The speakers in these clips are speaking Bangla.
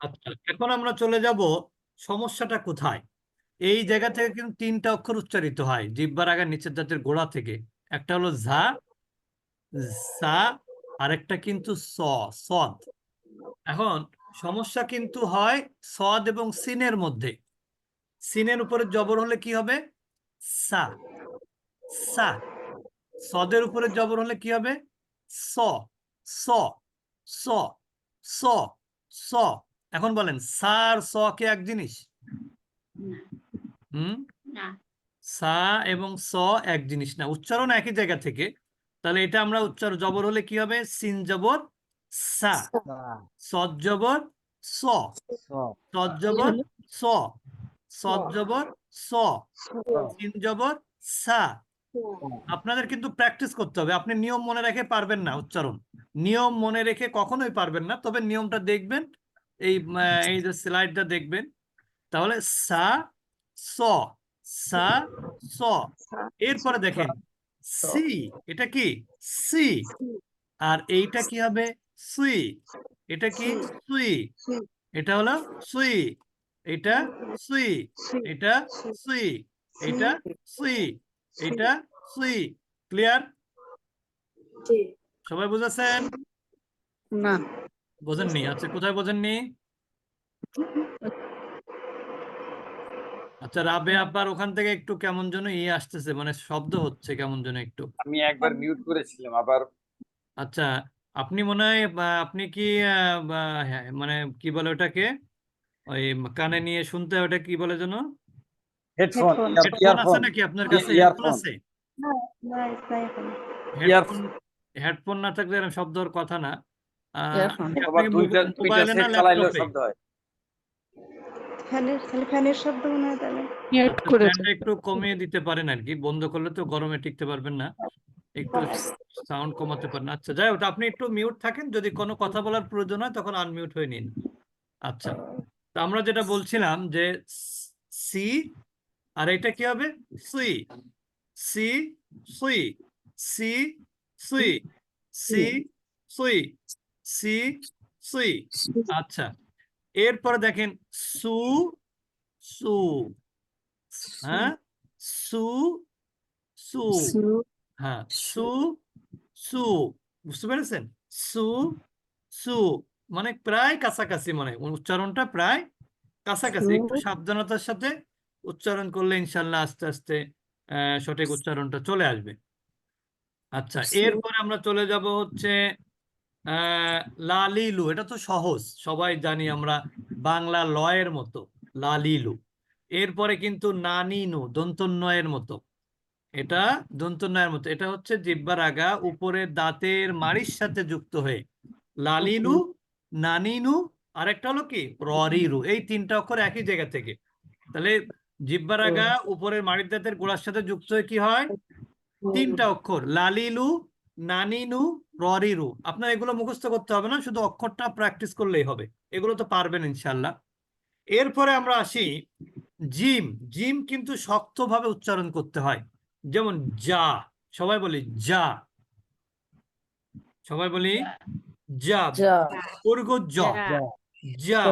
আচ্ছা এখন আমরা চলে যাব সমস্যাটা কোথায়? এই জায়গা থেকে কিন্তু তিনটা অক্ষর উচ্চারিত হয় জিহ্বার আগে নিচের দাঁতের গোড়া থেকে। একটা হলো ঝা সা আরেকটা কিন্তু স, সদ। এখন সমস্যা কিন্তু হয় সদ এবং সিনের মধ্যে। সিনের উপরে জবর হলে কি হবে? সা সা। সদের উপরে জবর হলে কি হবে? স স স স স। এখন বলেন সার স কে এক জিনিস? হুম? সা এবং স এক জিনিস না উচ্চারণ একই জায়গা থেকে। তাহলে এটা আমরা উচ্চারণ জবর হলে কি হবে? সিন জবর সা। সদ জবর স। সদ স। সদ স। সিন জবর সা। আপনাদের কিন্তু প্র্যাকটিস করতে হবে। আপনি নিয়ম মনে রেখে পারবেন না উচ্চারণ। নিয়ম মনে রেখে কখনোই পারবেন না তবে নিয়মটা দেখবেন এই এই যে স্লাইডটা দেখবেন তাহলে সা স সা স এরপরে দেখেন সি। এটা কি? সি। আর এইটা কি হবে? সুই। এটা কি? সুই। এটা হলো সুই। এটা সুই। এটা সুই। এটা সুই। এটা সুই। ক্লিয়ার? সবাই বুঝেছেন? না। বোঝেননি আচ্ছা কোথায় বোঝেননি আচ্ছা রাবে আব্বার ওখান থেকে একটু কেমন যেন ইয়ে আসতেছে মানে শব্দ হচ্ছে কেমন যেন একটু। আমি একবার মিউট করেছিলাম আবার আচ্ছা আপনি মনে হয় আপনি কি আহ, হ্যাঁ, মানে কি বলে ওটাকে? ওই কানে নিয়ে শুনতে হয় ওটা কি বলে যেন? হেডফোন হেডফোন আছে নাকি আপনার কাছে? হেডফোন আছে? হেডফোন না থাকলে এরকম শব্দ কথা না। হয় ফ্যানের তাহলে ফ্যানের শব্দ তাহলে। আচ্ছা, একটু কমিয়ে দিতে পারেন আর কি বন্ধ করলে তো গরমে টিকতে পারবেন না। একটু সাউন্ড কমাতে পারেন। আচ্ছা যাই হোক আপনি একটু মিউট থাকেন যদি কোনো কথা বলার প্রয়োজন হয় তখন আনমিউট হয়ে নিন। আচ্ছা তো আমরা যেটা বলছিলাম যে সি আর এটা কি হবে? সুই সি সুই সি সুই সি সুই। সি আচ্ছা। এরপরে দেখেন সু সু। হ্যাঁ? সু সু। হ্যাঁ সু সু। বুঝতে পেরেছেন? সু সু। মানে প্রায় কাছাকাছি মানে উচ্চারণটা প্রায় কাছাকাছি। একটু সাবধানতার সাথে উচ্চারণ করলে ইনশাল্লাহ আস্তে আস্তে আহ, সঠিক উচ্চারণটা চলে আসবে। আচ্ছা এরপরে আমরা চলে যাব হচ্ছে লালিলু, এটা তো সহজ। সবাই জানি আমরা বাংলা লয়ের মতো, লালিলু। এরপরে কিন্তু নানিনু, দন্তন্বয়ের মতো। এটা দন্তন্বয়ের মতো। এটা হচ্ছে জিহ্বার আগা উপরে দাঁতের মাড়ির সাথে যুক্ত হয়ে। লালিলু, নানিনু, আরেকটা হলো কি? ররিরু। এই তিনটা অক্ষর একই জায়গা থেকে। তাহলে জিহ্বার আগা উপরের মাড়ির দাঁতের গোড়ার সাথে যুক্ত হয়ে কি হয়? তিনটা অক্ষর। লালিলু, নানিনু ররিরু। আপনার এগুলো মুখস্থ করতে হবে না শুধু অক্ষরটা প্র্যাকটিস করলেই হবে। এগুলো তো পারবেন ইনশাল্লাহ এরপরে আমরা আসি জিম। জিম কিন্তু শক্তভাবে উচ্চারণ করতে হয়। যেমন যা। সবাই বলি যা। সবাই বলি যা। যা। বর্গ জ যা।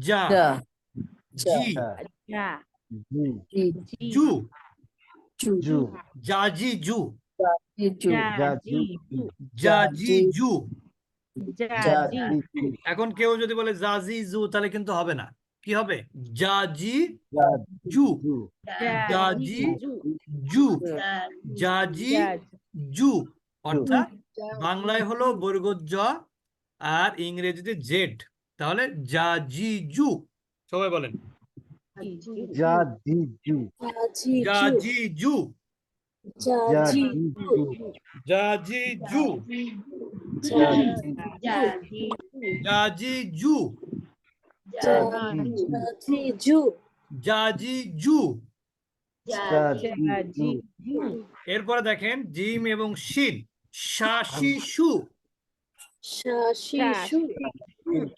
যা। জি জু জু। জাজি জু। জু যা জি জাজি জু যা জি এখন কেউ যদি বলে জাজি জু তাহলে কিন্তু হবে না। কি হবে? জাজি জু যা জি জু জু যা জাজি জু অর্থাৎ বাংলায় হলো বর্গ জ আর ইংরেজিতে জেড। তাহলে জাজি জু সবাই বলেন। জাজি জু জাজি জু এরপরে দেখেন জিম এবং শিন শাসি সু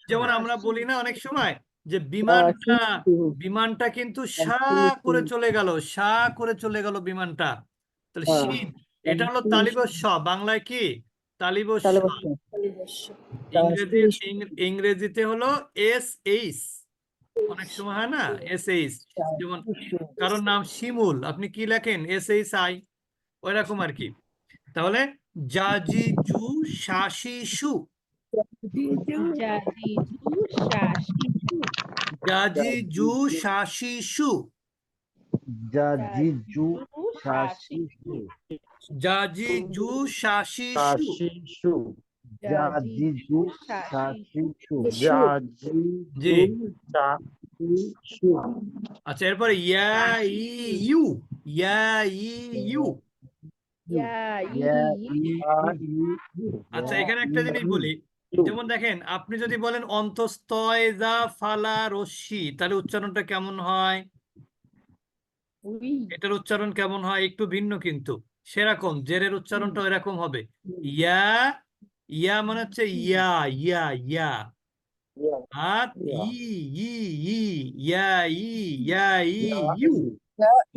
যেমন আমরা বলি না অনেক সময় যে বিমানটা বিমানটা কিন্তু সা করে চলে গেল সা করে চলে গেল বিমানটা। তাহলে হ্যাঁ। শিন এটা হলো তালিব স বাংলায় কি? তালিবস্য ইংরেজি ইংরেজিতে হলো এস এইচ অনেক সময় হয় না? এস এইচ যেমন কারোর নাম শিমুল আপনি কি লেখেন? এস এইচ আই ওই রকম আর কি। তাহলে জাজি জু শাসি সু জু শাসি জু জাজি জু শাসি সু জাজি জু শাসি শাশিশু জাজি জু শাসি সু শাশিশু জাজি জু শাশিশু জাজি জি জু শাশিশু আচ্ছা এরপরে ইয়া ই ইউ ইয়া ই ইউ আচ্ছা এখানে একটা জিনিস বলি। যেমন দেখেন আপনি যদি বলেন অন্তস্তয় যা ফালা রশ্মি তাহলে উচ্চারণটা কেমন হয়? এটার উচ্চারণ কেমন হয়? একটু ভিন্ন কিন্তু। সেরকম জেরের উচ্চারণটা এরকম হবে। ইয়া ইয়া মানে হচ্ছে ইয়া ইয়া ইয়া। আর ই ই ই ইয়া ই ইয়া ই ইউ।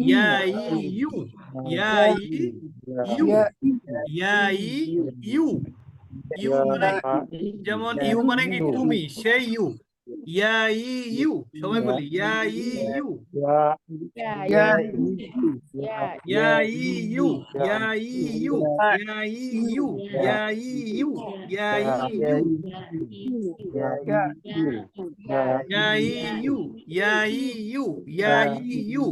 ইয়া ই। ইউ। ইয়া ই। ইউ। ইয়া ই ইউ। ইউ মানে যেমন ইউ মানে কি? তুমি সেই ইউ। ইয়া ই ইউ সবাই বলি ইয়া ই ইউ ইয়া ইয়া ইয়া ইয়া ই ইউ ইয়া ই ইউ ইয়া ই ইউ ইয়া ই ইউ ইয়া ই ইউ ইয়া ই ইউ ইয়া ই ইউ ইয়া ই ইউ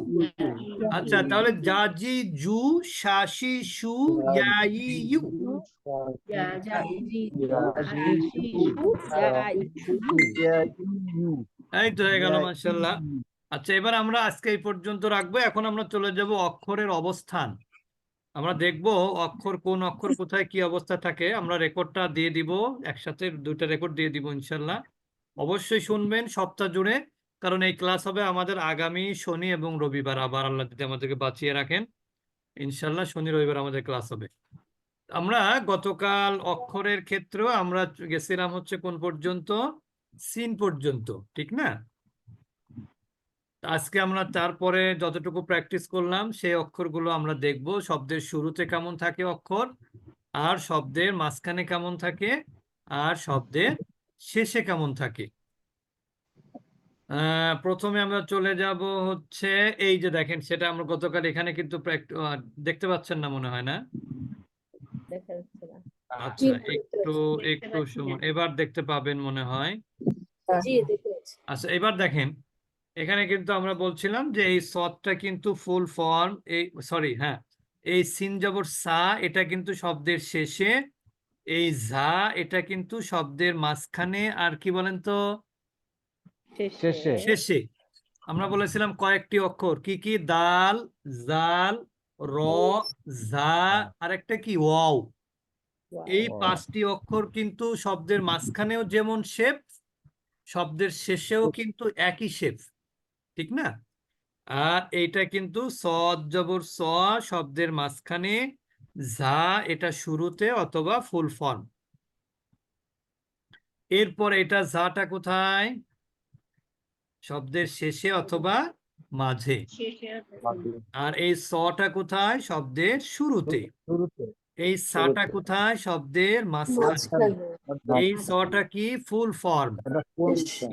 আচ্ছা তাহলে জাজি জু শাসি সু ইয়া ই ইউ জাজি জু শাসি জু ইয়া ই এই তো হয়ে গেল মাশাআল্লাহ। আচ্ছা এবার আমরা আজকে এই পর্যন্ত রাখব। এখন আমরা চলে যাব অক্ষরের অবস্থান। আমরা দেখব অক্ষর কোন অক্ষর কোথায় কি অবস্থা থাকে। আমরা রেকর্ডটা দিয়ে দিব একসাথে দুইটা রেকর্ড দিয়ে দিব ইনশাল্লাহ অবশ্যই শুনবেন সপ্তাহ জুড়ে কারণ এই ক্লাস হবে আমাদের আগামী শনি এবং রবিবার। আবার আল্লাহ যদি আমাদেরকে বাঁচিয়ে রাখেন ইনশাল্লাহ শনি রবিবার আমাদের ক্লাস হবে। আমরা গতকাল অক্ষরের ক্ষেত্রেও আমরা গেছিলাম হচ্ছে কোন পর্যন্ত? সিন পর্যন্ত, ঠিক না? আজকে আমরা তারপরে যতটুকু প্র্যাকটিস করলাম, সেই অক্ষরগুলো আমরা দেখব। শব্দের শুরুতে কেমন থাকে অক্ষর, আর শব্দের মাঝখানে কেমন থাকে, আর শব্দের শেষে কেমন থাকে। প্রথমে আমরা চলে যাব হচ্ছে, এই যে দেখেন, সেটা আমরা গতকাল এখানে কিন্তু দেখতে পাচ্ছেন না মনে হয় না। আচ্ছা একটু একটু সময় এবার দেখতে পাবেন মনে হয়। আচ্ছা এবার দেখেন এখানে কিন্তু আমরা বলছিলাম যে এই সদটা কিন্তু ফুল ফর্ম এই সরি হ্যাঁ এই সিন জবর সা এটা কিন্তু শব্দের শেষে এই ঝা এটা কিন্তু শব্দের মাঝখানে আর কি বলেন তো? শেষে। শেষে। আমরা বলেছিলাম কয়েকটি অক্ষর কি কি? দাল জাল র ঝা আর একটা কি? ওয়াও। এই পাঁচটি অক্ষর কিন্তু শব্দের মাঝখানেও যেমন শেপ শব্দের শেষেও কিন্তু একই শেপ ঠিক না? আর এইটা কিন্তু সদ জবর স শব্দের মাঝখানে ঝা এটা শুরুতে অথবা ফুল ফর্ম এরপর এটা ঝাটা কোথায়? শব্দের শেষে অথবা মাঝে। আর এই সটা কোথায়? শব্দের শুরুতে। শুরুতে। এই সাটা কোথায়? শব্দের মাঝখানে। এই সটা কি? Full form.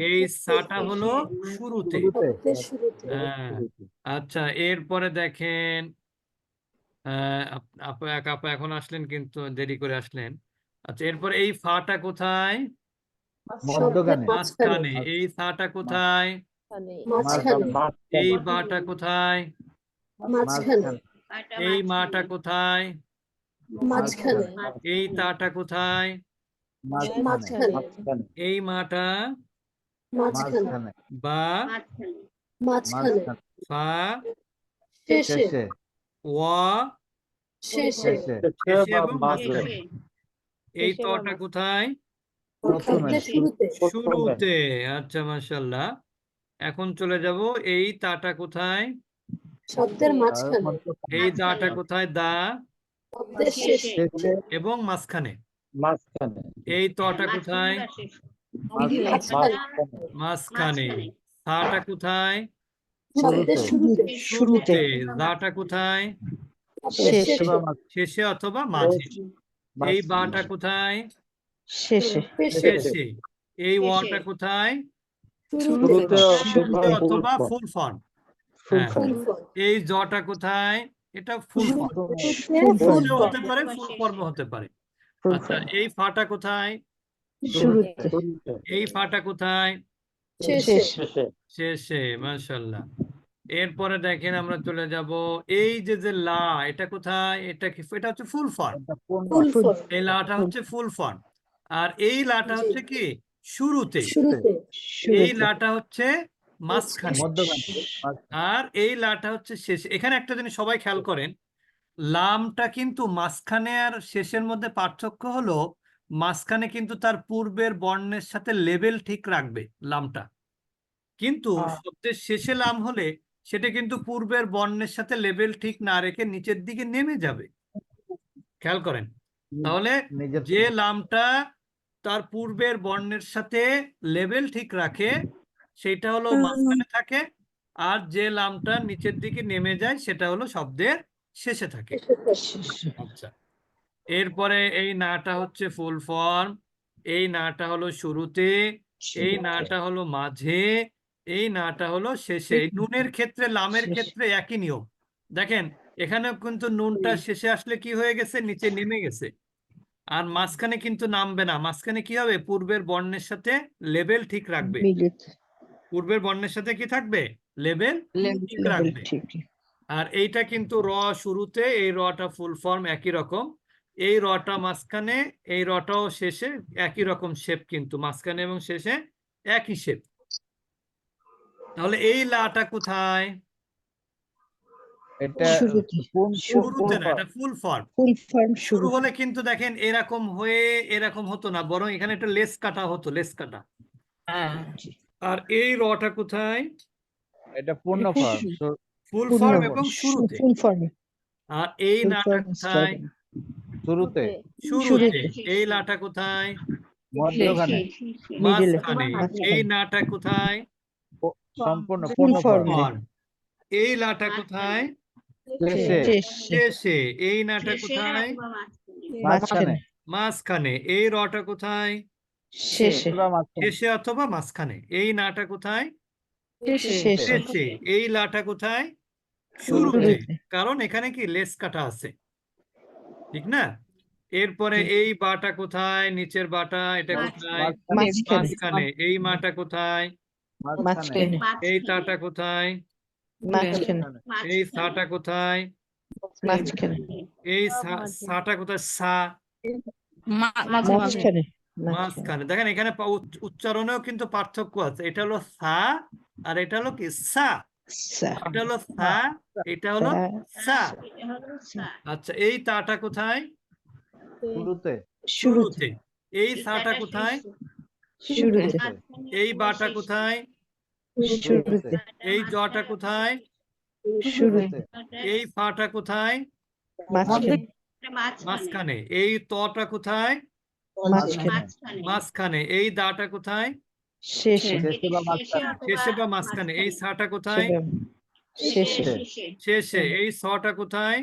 এই সাটা হলো শুরুতে। শুরুতে। হ্যাঁ। আচ্ছা এরপরে দেখেন আপা এখন আসলেন কিন্তু দেরি করে আসলেন। আচ্ছা এরপরে এই ফাটা কোথায়? মাঝখানে। এই সাটা কোথায়? এই বাটা কোথায়? এই মাটা কোথায়? মাঝখানে এই তাটা কোথায়? এই মাটা? মাঝখানে বা? মাঝখানে ফা? শেষে। ওয়া শেষে। এই তটা কোথায়? শুরুতে। আচ্ছা মাশাল্লাহ এখন চলে যাব। এই তাটা কোথায়? শব্দের মাঝখানে এই দাটা কোথায়? দা? এবং মাঝখানে। মাঝখানে। এই তটা কোথায়? মাঝখানে। সাটা কোথায়? শুরুতে। শুরুতে। দাটা কোথায়? শেষে। অথবা মাঝে। এই। বাটা কোথায়? শেষে। এই ওয়াটা কোথায়? শুরুতে অথবা ফুল হ্যাঁ। ফুল ফর্ম এই জটা কোথায়? এটা ফুল ফুল হতে পারে ফুল ফর্ম হতে পারে। আচ্ছা এই ফাটা কোথায়? এই ফাটা কোথায়? শেষে। শেষে। শেষে। মাশাল্লাহ এরপরে দেখেন আমরা চলে যাব এই যে যে লা এটা কোথায়? এটা কি এটা হচ্ছে ফুল ফর্ম এই লাটা হচ্ছে ফুল ফর্ম আর এই লাটা হচ্ছে কি? শুরুতে। শুরুতে। এই লাটা হচ্ছে মাঝখানে আর এই লাটা হচ্ছে শেষে। এখানে একটা জিনিস সবাই খেয়াল করেন লামটা কিন্তু মাঝখানে আর শেষের মধ্যে পার্থক্য হলো মাঝখানে কিন্তু তার পূর্বের বর্ণের সাথে লেভেল ঠিক রাখবে লামটা। কিন্তু শব্দের শেষে লাম হলে সেটা কিন্তু পূর্বের বর্ণের সাথে লেভেল ঠিক না রেখে নিচের দিকে নেমে যাবে। খেয়াল করেন? তাহলে যে লামটা তার পূর্বের বর্ণের সাথে লেভেল ঠিক রাখে সেটা হলো মাঝখানে থাকে আর যে লামটা নিচের দিকে নেমে যায় সেটা হলো শব্দের শেষে থাকে। আচ্ছা। এরপরে এই নাটা হচ্ছে ফুল ফর্ম এই নাটা হলো শুরুতে এই নাটা হলো মাঝে এই নাটা হলো শেষে। নুনের ক্ষেত্রে লামের ক্ষেত্রে একই নিয়ম। দেখেন এখানে কিন্তু নুনটা শেষে আসলে কি হয়ে গেছে? নিচে নেমে গেছে। আর মাঝখানে কিন্তু নামবে না। মাঝখানে কি হবে? পূর্বের বর্ণের সাথে লেভেল ঠিক রাখবে। পূর্বের বর্ণের সাথে কি থাকবে? লেভেল ঠিক রাখবে। আর এইটা কিন্তু র শুরুতে এই রটা ফুল ফর্ম একই রকম। এই রটা মাঝখানে এই রটাও শেষে একই রকম শেপ কিন্তু মাঝখানে এবং শেষে একই শেপ। তাহলে এই লাটা কোথায়? এটা শুরুতে। না এটা ফুল ফর্ম। ফুল ফর্ম শুরু শুরু। হলে কিন্তু দেখেন এরকম হয়ে এরকম হতো না বরং এখানে একটা লেস কাটা হতো লেস কাটা। আর এই রটা কোথায়? এটা পূর্ণ ফর্ম ফুল ফর্ম এবং শুরুতে? ফুল ফর্ম আর এই নাটা কোথায়? শুরুতে। শুরুতে। এই লাটা কোথায়? মধ্যখানে। মাঝখানে। এই নাটা কোথায়? সম্পূর্ণ ফুল পূর্ণ ফর্ম। এই লাটা কোথায়? শেষে। শেষে। শেষে। এই নাটা কোথায়? মাঝখানে। মাঝখানে। এই রটা কোথায়? শেষে। শেষে অথবা মাঝখানে। এই নাটা কোথায়? শেষে। শেষে। এই লাটা কোথায়? শুরুতে। কারণ এখানে কি লেস কাটা আছে। ঠিক না? এরপরে এই বাটা কোথায়? নিচের বাটা এটা কোথায়? মাঝখানে। মাঝখানে। এই মাটা কোথায়? মাঝখানে। এই তাটা কোথায়? এই সাটা কোথায়? মাঝখানে। এই সা- সাটা কোথায়? সা। মাঝখানে। দেখেন এখানে উচ্চ- উচ্চারণেও কিন্তু পার্থক্য আছে। এটা হলো সা আর এটা হলো কি? সা। সা। এটা হলো সা। এটা হলো সা। আচ্ছা এই তাটা কোথায়? শুরুতে। শুরুতে। এই সাটা কোথায়? শুরুতে। এই বাটা কোথায়? শুরুতে। এই জটা কোথায়? শুরুতে। এই ফাটা কোথায়? মাঝখানে। মাঝখানে। এই তটা কোথায়? মাঝখানে। এই দাটা কোথায়? শেষে। শেষে বা মাঝখানে। এই সাটা কোথায়? শেষে। শেষে এই সটা কোথায়?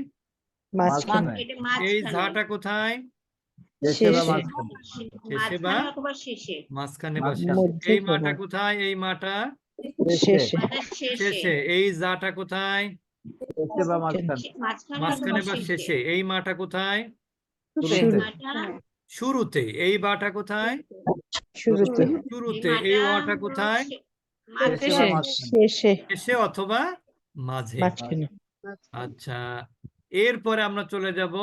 মাঝখানে। এই ঝাটা কোথায়? শেষে বা শেষে। মাঝখানে। বা? এই মাটা কোথায়? এই মাটা? শেষে। শেষে। এই জাটা কোথায়? মাঝখানে। বা শেষে। এই মাটা কোথায়? শুরুতে এই বাটা কোথায়? শুরুতে। শুরুতে এই ওয়াটা কোথায়? শেষে। অথবা মাঝে? আচ্ছা এরপরে আমরা চলে যাব।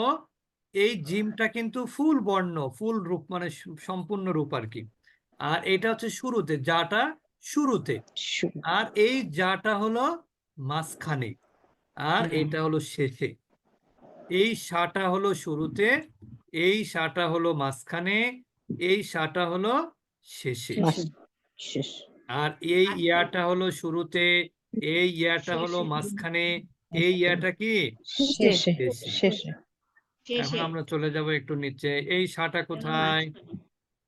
এই জিমটা কিন্তু ফুল বর্ণ ফুল রূপ মানে সম্পূর্ণ রূপ আর কি। আর এটা হচ্ছে শুরুতে যাটা শুরুতে। আর এই যাটা হলো মাঝখানে। আর এটা হলো শেষে। এই সাটা হলো শুরুতে এই সাটা হলো মাঝখানে এই সাটা হলো শেষে। আর এই ইয়াটা হলো শুরুতে এই ইয়াটা হলো মাঝখানে এই ইয়াটা কি? শেষে। শেষে। শেষে। এখন আমরা চলে যাব একটু নিচে। এই সাটা কোথায়?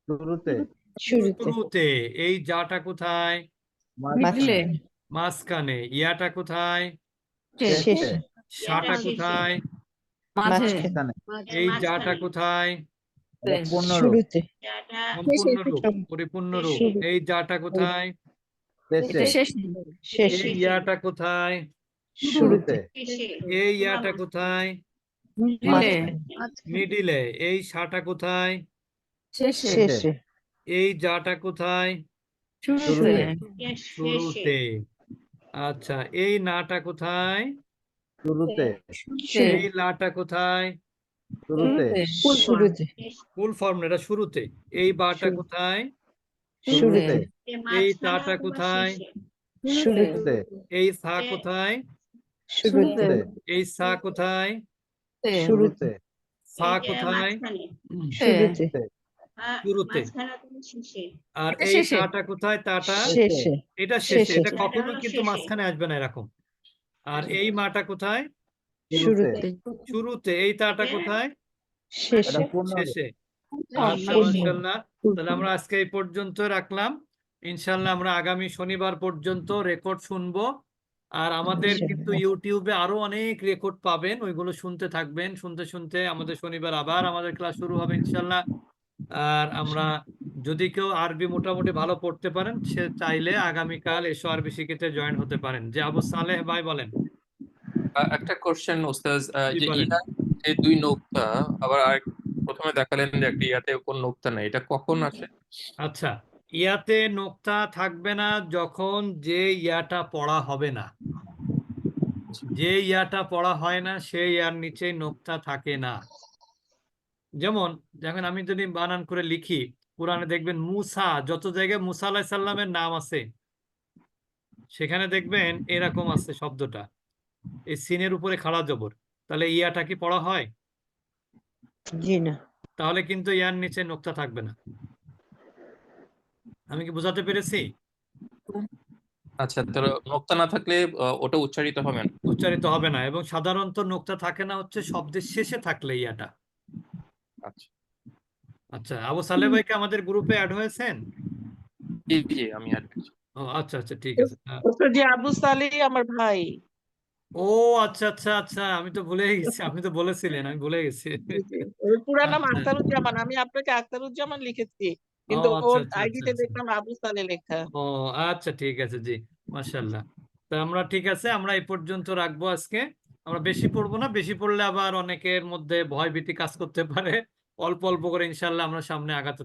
শুরুতে। শুরুতে। এই যাটা কোথায়? মাঝখানে। মাঝখানে। ইয়াটা কোথায়? শেষে। সাটা কোথায়? মাঝখানে। এই যাটা কোথায়? শুরুতে। পরিপূর্ণ রূপ। এই যাটা কোথায়? শেষে। শেষে এই ইয়াটা কোথায়? শুরুতে। এই ইয়াটা কোথায়? মিডিলে। এই সাটা কোথায়? শেষে। এই যাটা কোথায়? শুরুতে। শুরুতে। আচ্ছা এই নাটা কোথায়? শুরুতে। এই লাটা কোথায়? শুরুতে। শুরুতে। ফুল ফর্ম এটা শুরুতে। এই বাটা কোথায়? শুরুতে। এই তাটা কোথায়? শুরুতে। এই সা কোথায়? শুরুতে। এই সা কোথায়? শুরুতে। সা কোথায়? শুরুতে। শুরুতে। আর এই। তাটা কোথায়? তাটা? শেষে। এটা শেষে। শেষে। এটা কখনো কিন্তু মাঝখানে আসবে না এরকম। আর এই মাটা কোথায়? শুরুতে। শুরুতে। এই তাটা কোথায়? শেষে। মাশাআল্লাহ তাহলে আমরা আজকে এই পর্যন্ত রাখলাম। ইনশাল্লাহ আমরা আগামী শনিবার পর্যন্ত রেকর্ড শুনব। আর আমাদের কিন্তু ইউটিউবে আরও অনেক রেকর্ড পাবেন। ওইগুলো শুনতে থাকবেন। শুনতে শুনতে আমাদের শনিবার আবার আমাদের ক্লাস শুরু হবে ইনশাল্লাহ। আর আমরা যদি কেউ আরবি মোটামুটি ভালো পড়তে পারেন সে চাইলে আগামীকাল এসো আরবি শিখিতে জয়েন হতে পারেন। যে আবু সালেহ ভাই বলেন। একটা কোশ্চেন ওস্তাজ যে। ইয়া যে দুই নোক্তা আবার আর প্রথমে দেখালেন যে একটা ইয়াতে কোন নোক্তা নাই এটা কখন আসে? আচ্ছা ইয়াতে নোক্তা থাকবে না যখন যে ইয়াটা পড়া হবে না। যে ইয়াটা পড়া হয় না সেই ইয়ার নিচে নোক্তা থাকে না। যেমন দেখেন আমি যদি বানান করে লিখি কোরআনে দেখবেন মুসা যত জায়গায় মুসা আলাহিস সাল্লামের নাম আছে সেখানে দেখবেন এরকম আছে শব্দটা। এই সিনের উপরে খাড়া জবর। তাহলে ইয়াটা কি পড়া হয়? জি না। তাহলে কিন্তু ইয়ার নিচে নোক্তা থাকবে না। আমি কি বোঝাতে পেরেছি? আচ্ছা তাহলে নোক্তা না থাকলে ওটা উচ্চারিত হবে না। উচ্চারিত হবে না এবং সাধারণত নোক্তা থাকে না হচ্ছে শব্দের শেষে থাকলে ইয়াটা। আচ্ছা। আচ্ছা আবু সালেহ ভাই কি আমাদের গ্রুপে অ্যাড হয়েছেন? জি জি আমি আর ও আচ্ছা আচ্ছা ঠিক আছে। জি আবু সালি আমার ভাই। ও আচ্ছা আচ্ছা আচ্ছা আমি তো ভুলে গেছি আপনি তো বলেছিলেন আমি ভুলে গেছি। ওর পুরা নাম। আখতারুজ্জামান আমি আপনাকে আখতারুজ্জামান লিখেছি কিন্তু আচ্ছা ওর আচ্ছা আচ্ছা আইডিতে আচ্ছা। দেখলাম আবু সালে লেখা। ও আচ্ছা ঠিক আছে জি মাশাল্লাহ তা আমরা ঠিক আছে আমরা এই পর্যন্ত রাখব আজকে। আমরা বেশি পড়ব না বেশি পড়লে আবার অনেকের মধ্যে ভয় ভীতি কাজ করতে পারে। অল্প অল্প করে ইনশাল্লাহ আমরা সামনে আগাতে